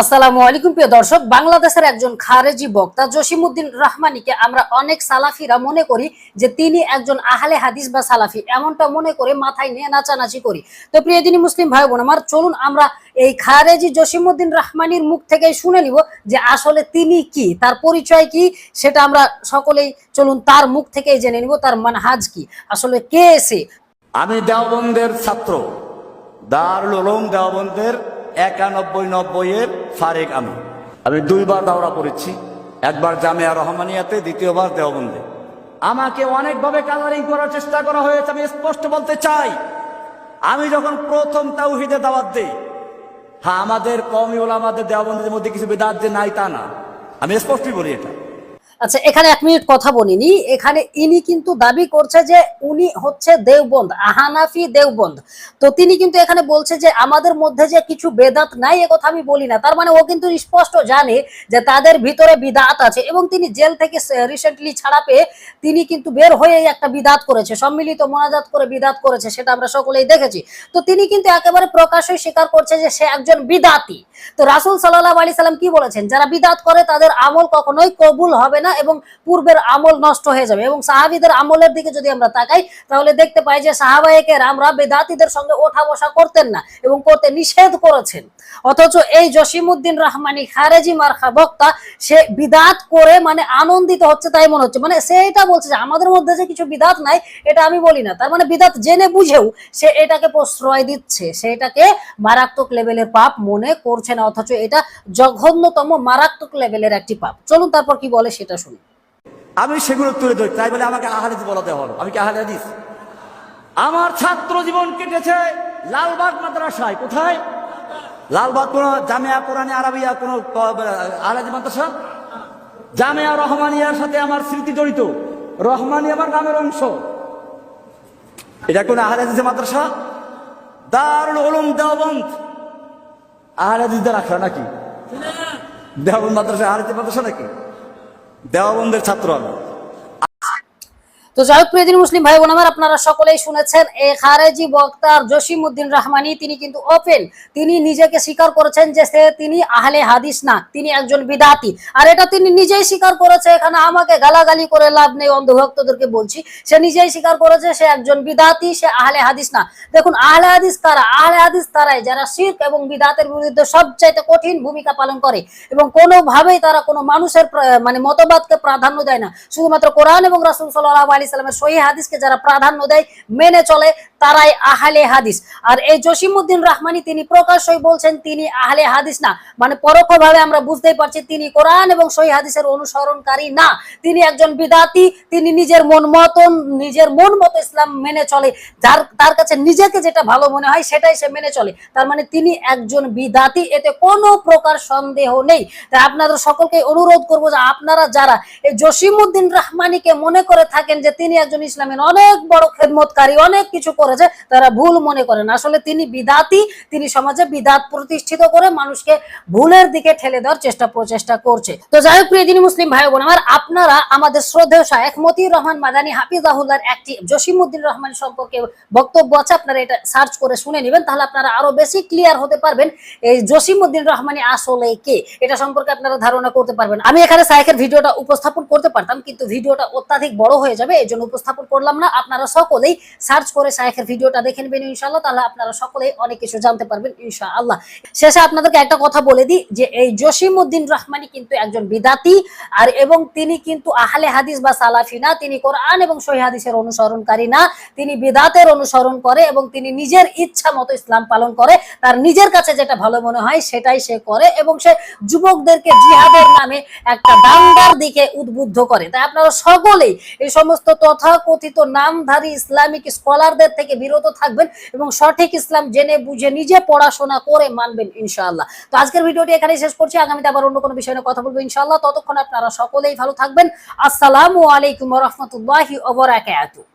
আসসালামু আলাইকুম, প্রিয় দর্শক। বাংলাদেশের একজন খারেজি বক্তা জসিমউদ্দিন রহমানিকে আমরা অনেক সালাফিরা মনে করি যে তিনি একজন আহলে হাদিস বা সালাফি। এমনটা মনে করে মাথায় নিয়ে নাচানাচি করি। তো প্রিয় দিনী মুসলিম ভাই বোন আমার, চলুন আমরা এই খারেজি জসিমউদ্দিন রহমানির মুখ থেকে শুনে নিব যে আসলে তিনি কি, তার পরিচয় কি, সেটা আমরা সকলেই চলুন তার মুখ থেকেই জেনে নিব, তার মানহাজ কি, আসলে কে এসে আমি দেওবন্দের ছাত্র, দারুল উলুম একানব্বই নব্বইয়ের ফারেক আমি আমি দুইবার দাওরা পড়েছি, একবার জামিয়া রহমানিয়াতে, দ্বিতীয়বার দেওবন্দে। আমাকে অনেকভাবে কালারিং করার চেষ্টা করা হয়েছে, আমি স্পষ্ট বলতে চাই, আমি যখন প্রথম তাওহিদে দাওয়াত দিই হ্যাঁ আমাদের কমি আমাদের দেওয়াবন্দের মধ্যে কিছু বেদাত যে নাই তা না। আমি স্পষ্টই বলি এটা। আচ্ছা এখানে এক মিনিট কথা বলিনি। এখানে ইনি কিন্তু দাবি করছে যে উনি হচ্ছে দেওবন্দ, আহানাফি দেওবন্দ। তো তিনি কিন্তু এখানে বলছে যে আমাদের মধ্যে যে কিছু বেদাত নাই, এ কথা আমি বলি না। তার মানে ও কিন্তু স্পষ্ট জানে যে তাদের ভিতরে বিদাত আছে এবং তিনি জেল থেকে রিসেন্টলি ছাড়া পেয়ে তিনি কিন্তু বের হয়ে একটা বিদাত করেছে, সম্মিলিত মোনাজাত করে বিদাত করেছে, সেটা আমরা সকলেই দেখেছি। তো তিনি কিন্তু একেবারে প্রকাশ্যই স্বীকার করছে যে সে একজন বিদাতি। তো রাসুল সাল্লাহ আলি সাল্লাম কি বলেছেন? যারা বিদাত করে তাদের আমল কখনোই কবুল হবে না এবং পূর্বের আমল নষ্ট হয়ে যাবে। এবং সাহাবিদের আমলের দিকে যদি আমরা তাকাই, তাহলে দেখতে পাই যে সাহাবাহিকের আমরা বেদাতিদের সঙ্গে ওঠা বসা করতেন না এবং করতে নিষেধ করেছেন। অথচ এই জসিমউদ্দিন রহমানি খারেজি মার্খা বক্তা, সে বিদাত করে মানে আনন্দিত হচ্ছে তাই মনে হচ্ছে। মানে সে এটা বলছে যে আমাদের মধ্যে যে কিছু বিদাত নাই, এটা আমি বলি না। তার মানে বিদাত জেনে বুঝেও সে এটাকে প্রশ্রয় দিচ্ছে। সে এটাকে মারাত্মক লেভেলের পাপ মনে করছে না, অথচ এটা জঘন্যতম মারাত্মক লেভেলের একটি পাপ। চলুন তারপর কি বলে সেটা শুনি। আমি সেগুলো তুলে ধরি, তাই বলে আমাকে আহাদিস বলাতে হলো আমি কি আহালে হাদিস আমার ছাত্র জীবন কেটেছে লালবাগ মাদ্রাসায়। কোথায়? লালবাগ কোন জামিয়া কোরআনে আরবিয়া কোন আলাদি মাদ্রাসা? জামিয়া রহমানিয়ার সাথে আমার স্মৃতি জড়িত। রহমানি আমার নামের অংশ। এটা কোন আহলে মাদ্রাসা? দারুল উলুম দেওবন্দ। আহলে হাদিসদের রাখা নাকি? দেওবন্দ মাদ্রাসা আহলে হাদিস মাদ্রাসা নাকি? দেওবন্দের ছাত্র আমি তো যাই হোক প্রিয়দিন মুসলিম ভাই বোন আমার আপনারা সকলেই শুনেছেন এই খারেজি বক্তার জসিমউদ্দিন রহমানি, তিনি কিন্তু ওপেন তিনি নিজেকে স্বীকার করেছেন যে সে তিনি আহলে হাদিস না, তিনি একজন বিদাতি। আর এটা তিনি নিজেই স্বীকার করেছে, এখানে আমাকে গালাগালি করে লাভ নেই, অন্ধভক্তদেরকে বলছি। সে নিজেই স্বীকার করেছে, সে একজন বিদাতি, সে আহলে হাদিস না। দেখুন, আহলে হাদিস কারা? আহলে হাদিস তারাই, যারা শির্ক এবং বিদাতের বিরুদ্ধে সবচাইতে কঠিন ভূমিকা পালন করে। এবং কোনোভাবেই তারা কোনো মানুষের মানে মতবাদকে প্রাধান্য দেয় না। শুধুমাত্র কোরআন এবং রাসুল সাল্লাহ আলি সাল্লামের সহি হাদিসকে যারা প্রাধান্য দেয় মেনে চলে তারাই আহলে হাদিস। আর এই জসিমউদ্দিন রহমানি তিনি প্রকাশ্যই বলছেন, তিনি আহলে হাদিস না। মানে পরোক্ষভাবে আমরা বুঝতেই পারছি তিনি কোরআন এবং সহি হাদিসের অনুসরণকারী না। তিনি একজন বিদাতি, তিনি নিজের মন মতন, নিজের মন মতো ইসলাম মেনে চলে। যার, তার কাছে নিজেকে যেটা ভালো মনে হয় সেটাই সে মেনে চলে। তার মানে তিনি একজন বিদাতি, এতে কোনো প্রকার সন্দেহ নেই। তাই আপনাদের সকলকে অনুরোধ করব যে আপনারা যারা এই জসিমউদ্দিন রহমানিকে মনে করে থাকেন যে তিনি একজন ইসলামের অনেক বড় খেদমতকারী, অনেক কিছু করেছে তারা ভুল মনে করেন আসলে তিনি বিদাতি, তিনি সমাজে বিদাত প্রতিষ্ঠিত করে মানুষকে ভুলের দিকে ঠেলে দেওয়ার চেষ্টা, প্রচেষ্টা করছে। তো যাই হোক, প্রিয় দিনী মুসলিম ভাই বোন আমার আপনারা আমাদের শ্রদ্ধেয় শায়েখ মতিউর রহমান মাদানী হাফিজাহুল্লাহর একটি জসিমউদ্দিন রহমান সম্পর্কে বক্তব্য আছে, আপনারা এটা সার্চ করে শুনে নেবেন, তাহলে আপনারা আরও বেশি ক্লিয়ার হতে পারবেন এই জসিমউদ্দিন রহমানি আসলে কে, এটা সম্পর্কে আপনারা ধারণা করতে পারবেন। আমি এখানে শায়েখের ভিডিওটা উপস্থাপন করতে পারতাম, কিন্তু ভিডিওটা অত্যাধিক বড় হয়ে যাবে এই জন্য উপস্থাপন করলাম না। আপনারা সকলেই সার্চ করে শায়েখের ভিডিওটা দেখে নেবেন ইনশাআল্লাহ, তাহলে আপনারা সকলেই অনেক কিছু জানতে পারবেন ইনশাআল্লাহ। শেষে আপনাদেরকে একটা কথা বলে দিই যে এই জসিমউদ্দিন রহমানি কিন্তু একজন বিদাতি, আর এবং তিনি কিন্তু আহলে হাদিস বা সালাফি না, তিনি কোরআন এবং সহি হাদিসের অনুসরণকারী না, তিনি বিদাতের অনুসরণ করে এবং তিনি নিজের ইচ্ছা মতো ইসলাম পালন করে। তার নিজের কাছে যেটা ভালো মনে হয়, সেটাই সে করে এবং সে যুবকদেরকে জিহাদের নামে একটা দাঙ্গার দিকে উদ্বুদ্ধ করে। তাই আপনারা সকলেই এই সমস্ত তথাকথিত নামধারী ইসলামিক স্কলারদের থেকে বিরত থাকবেন এবং সঠিক ইসলাম জেনে বুঝে নিজে পড়াশোনা করে মানবেন, ইনশাআল্লাহ। তো আজকের ভিডিওটি এখানে শেষ করছি। আগামীতে আবার অন্য কোনো বিষয় নিয়ে কথা বলব, ইনশাআল্লাহ। ততক্ষণ আপনারা সকলেই ভালো থাকবেন। আসসালামু আলাইকুম রহমতুল্লাহি ওবরাকাতুহু